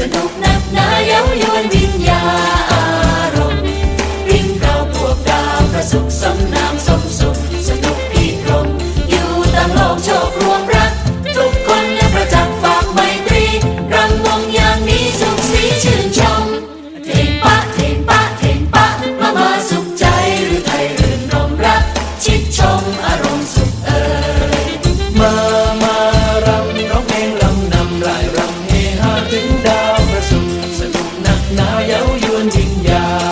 สนุกนักหนาเย้ายวนวิญญาอารมณ์ริ้งเราพวกดาวประสุขสมนามสมสุขสนุกอีกรมอยู่ตามโลกโช ยวนยิ่งยา